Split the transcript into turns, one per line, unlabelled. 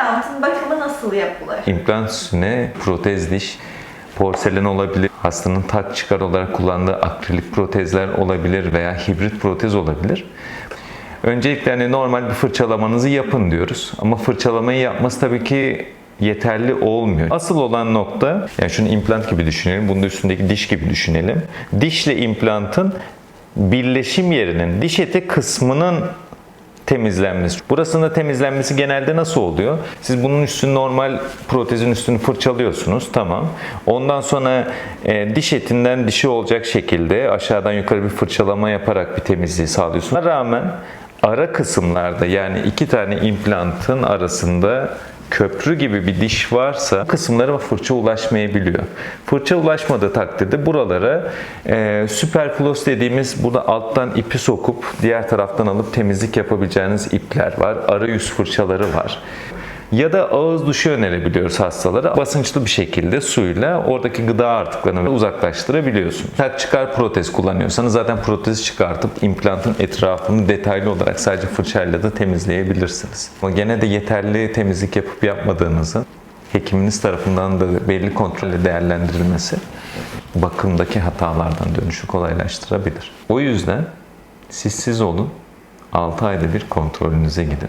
implantın bakımı nasıl yapılır?
İmplant üstüne protez diş, porselen olabilir, hastanın tak çıkar olarak kullandığı akrilik protezler olabilir veya hibrit protez olabilir. Öncelikle hani normal bir fırçalamanızı yapın diyoruz. Ama fırçalamayı yapması tabii ki yeterli olmuyor. Asıl olan nokta, yani şunu implant gibi düşünelim, bunun üstündeki diş gibi düşünelim. Dişle implantın birleşim yerinin, diş eti kısmının temizlenmesi. Burasında temizlenmesi genelde nasıl oluyor? Siz bunun üstünü normal protezin üstünü fırçalıyorsunuz. Tamam. Ondan sonra e, diş etinden dişi olacak şekilde aşağıdan yukarı bir fırçalama yaparak bir temizliği sağlıyorsunuz. Buna rağmen ara kısımlarda yani iki tane implantın arasında köprü gibi bir diş varsa kısımlara fırça ulaşmayabiliyor. Fırça ulaşmadığı takdirde buralara e, süperflos dediğimiz burada alttan ipi sokup diğer taraftan alıp temizlik yapabileceğiniz ipler var. Arayüz fırçaları var. Ya da ağız duşu önerebiliyoruz hastalara. Basınçlı bir şekilde suyla oradaki gıda artıklarını uzaklaştırabiliyorsunuz. Tak çıkar protez kullanıyorsanız zaten protezi çıkartıp implantın etrafını detaylı olarak sadece fırçayla da temizleyebilirsiniz. Ama gene de yeterli temizlik yapıp yapmadığınızın hekiminiz tarafından da belli kontrolle değerlendirilmesi bakımdaki hatalardan dönüşü kolaylaştırabilir. O yüzden siz siz olun, 6 ayda bir kontrolünüze gidin.